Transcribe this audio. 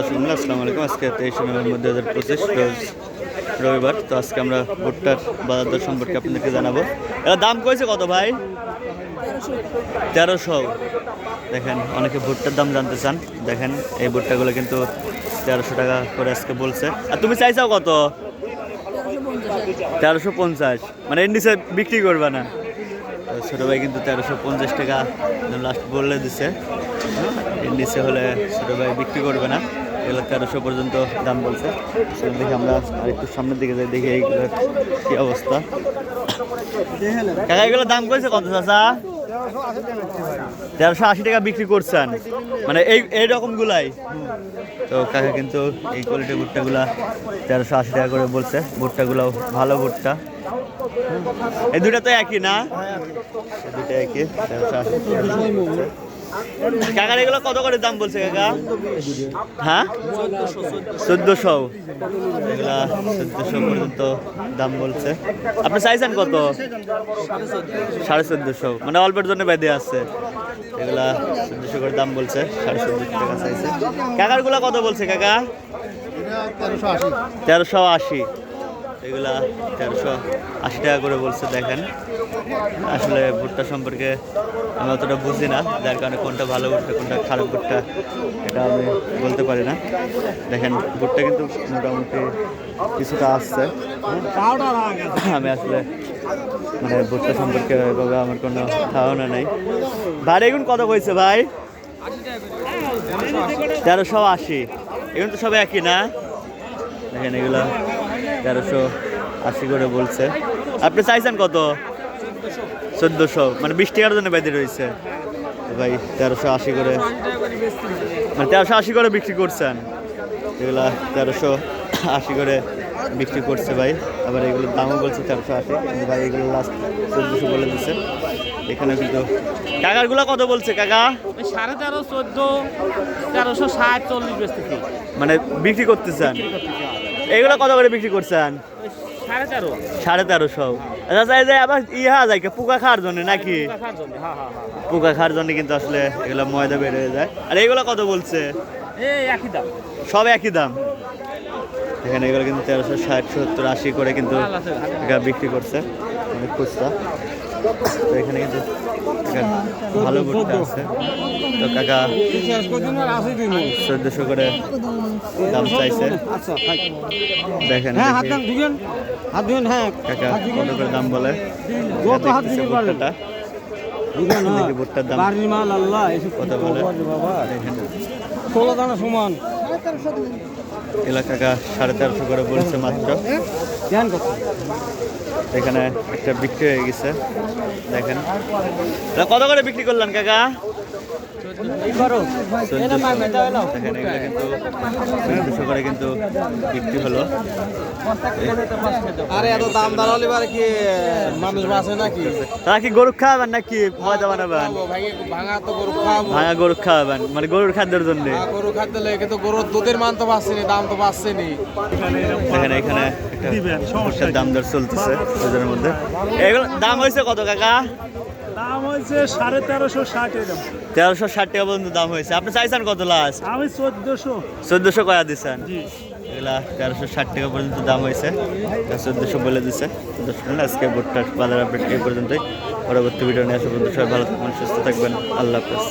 আসসালামু আলাইকুম। আজকে তেইশে নভেম্বর দু হাজার পঁচিশ রবিবার। তো আজকে আমরা ভুট্টার বাজার দর সম্পর্কে আপনাদেরকে জানাব। এটা দাম কইছে কত ভাই? তেরোশো। দেখেন, অনেকে ভুট্টার দাম জানতে চান। দেখেন, এই ভুট্টাগুলো কিন্তু তেরোশো টাকা করে আজকে বলছে। আর তুমি চাইছাও কত? তেরোশো পঞ্চাশ। মানে এর নিচে বিক্রি করবে না। ছোটো ভাই কিন্তু তেরোশো পঞ্চাশ টাকা লাস্ট বললে দিছে। এর হলে ছোটো ভাই বিক্রি করবে না। এগুলো তেরোশো পর্যন্ত দাম বলছে। সেটা আমরা আরেকটু সামনের দিকে যাই, দেখি এইগুলোর কি অবস্থা। কাকা দাম করেছে কত চাচা? তেরোশো আশি টাকা বিক্রি করছেন। মানে এই এই রকমগুলাই তো কাকা কিন্তু এই কোয়ালিটির ভুট্টাগুলা তেরোশো আশি টাকা করে বলছে। ভুট্টাগুলো ভালো ভুট্টা। এই দুটা তো একই না? দুটা একই তেরোশো আশি কাকার এগুলো কত করে দাম বলছে কাকা? হ্যাঁ? চোদ্দোশো। এগুলা চোদ্দোশো পর্যন্ত দাম বলছে। আপনি চাইছেন কত? সাড়ে চোদ্দোশো। মানে অল্পের জন্য বেঁধে আছে। এগুলা চোদ্দোশো করে দাম বলছে। সাড়ে চোদ্দোশো টাকা চাইছে। কাকারগুলা কত বলছে কাকা? তেরোশো আশি। এগুলা তেরোশো আশি টাকা করে বলছে, দেখেন। আসলে ভুট্টা সম্পর্কে আমি অতটা বুঝি না, যার কারণে কোনটা ভালো ভুট্টা, কোনটা খারাপ ভুট্টা, এটা আমি বলতে পারি না। দেখেন, ভুট্টা কিন্তু মোটামুটি কিছুটা আসছে আমি আসলে মানে ভুট্টা সম্পর্কে এভাবে আমার কোনো ধারণা নেই। ভাই, এগুন কত কইছে ভাই? তেরোশো আশি। এগুলো তো সব একই না? দেখেন, এগুলো তেরোশো আশি করে বলছে। আপনি চাইছেন কত? চোদ্দোশো। মানে বিশ টাকার জন্য বেঁধে রয়েছে। ভাই তেরোশো আশি করে। মানে তেরোশো আশি করে বিক্রি করছেন। এগুলা তেরোশো আশি করে বিক্রি করছে ভাই। আবার এগুলোর দামও বলছে তেরোশো আশি। ভাই এগুলো লাস্ট চোদ্দোশো বলে দিচ্ছে এখানে কিন্তু কাকারগুলো কত বলছে কাকা? সাড়ে তেরো চোদ্দ তেরোশো ষাট চল্লিশ মানে বিক্রি করতেছেন। এগুলো কত করে বিক্রি করছেন? সাড়ে তেরো। সাড়ে তেরোশো। আচ্ছা এই যে আবার ইহা যায় কি, পোকা খাওয়ার জন্য নাকি? হ্যাঁ হ্যাঁ হ্যাঁ পোকা খাওয়ার জন্য কিন্তু আসলে এগুলো ময়দা বের হয়ে যায়। আর এগুলো কত বলছে? একই দাম। সব একই দাম। এখানে এগুলো কিন্তু তেরোশো ষাট সত্তর আশি করে কিন্তু বিক্রি করছে। অনেক খুচরা। তো এখানে কিন্তু ভালো আছে। তো কাকা চোদ্দশো করে দাম চাইছে। দেখেন হ্যাঁ হ্যাঁ। কাকা কত করে দাম বলে। ভুট্টাটা। ভুট্টার দাম কত বলে? বাবা। দেখেন ষোলো দানা সমান। এলাকা সাড়ে তেরোশো করে বলছে মাত্র। ধ্যান এখানে একটা বিক্রি হয়ে গেছে। দেখেন। কত করে বিক্রি করলেন কাকা? কিন্তু করে কিন্তু বিক্রি হলো আরে এত দাম দাঁড়ালে এবার কি মানুষ বাঁচে নাকি তারা কি গরু খাওয়াবেন নাকি বানাবেন ভাঙা তো গরু খাওয়াবো ভাঙা গরু খাওয়াবেন মানে গরুর খাদ্যের জন্য। গরু খাদ্য লেগে তো গরুর দুধের মান তো পাচ্ছে নি দাম তো পাচ্ছে নি দেখেন এখানে একটা দাম দর চলতেছে বাজারের মধ্যে। এগুলো দাম হয়েছে কত কাকা? দাম হয়েছে সাড়ে তেরোশো ষাট তেরোশো ষাট টাকা পর্যন্ত দাম হয়েছে। আপনি চাইছেন কত লাস্ট আমি চোদ্দশো। চোদ্দশো কয়া দিচ্ছেন এগুলা তেরোশো ষাট টাকা পর্যন্ত দাম হয়েছে। চোদ্দশো বলে দিচ্ছে চোদ্দশো আজকে ভুট্টার বাজার আপডেট এই পর্যন্তই। পরবর্তী ভিডিও নিয়ে আসা পর্যন্ত সবাই ভালো থাকবেন সুস্থ থাকবেন। আল্লাহ হাফেজ।